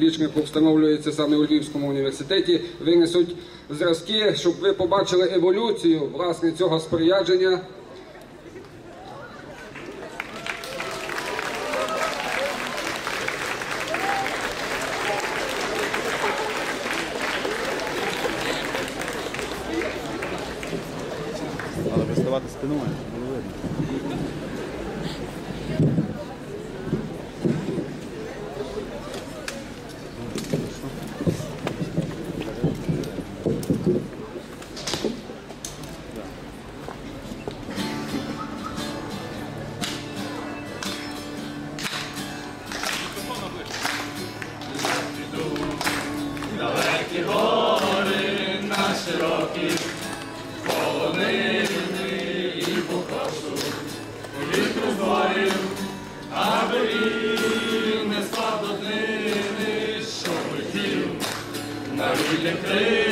Вічнику встановлюється саме у Львівському університеті, винесуть зразки, щоб ви побачили еволюцію власне цього спорядження. Але приставати спиною, широкі, полонини і покажу, повітру зборів, аби він не став до днини, що хотів на вільних крив.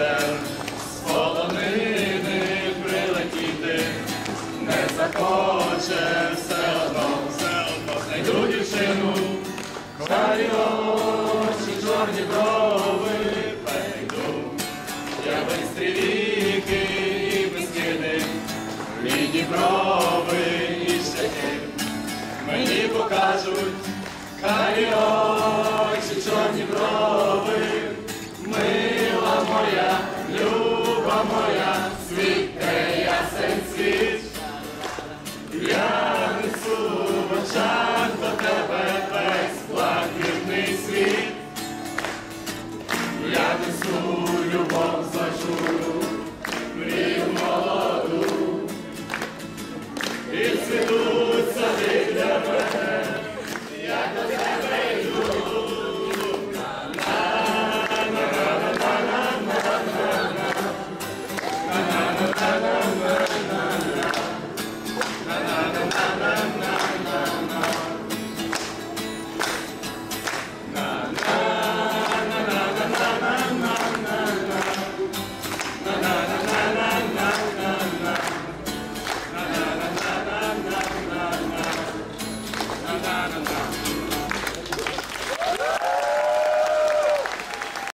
як з полонини прилетіти, не захоче все одно, все одно. Знайду дівчину, карі очі, чорні брови, перейду, я бистрі віки і безкиди, рідні брови і шляхи, мені покажуть карі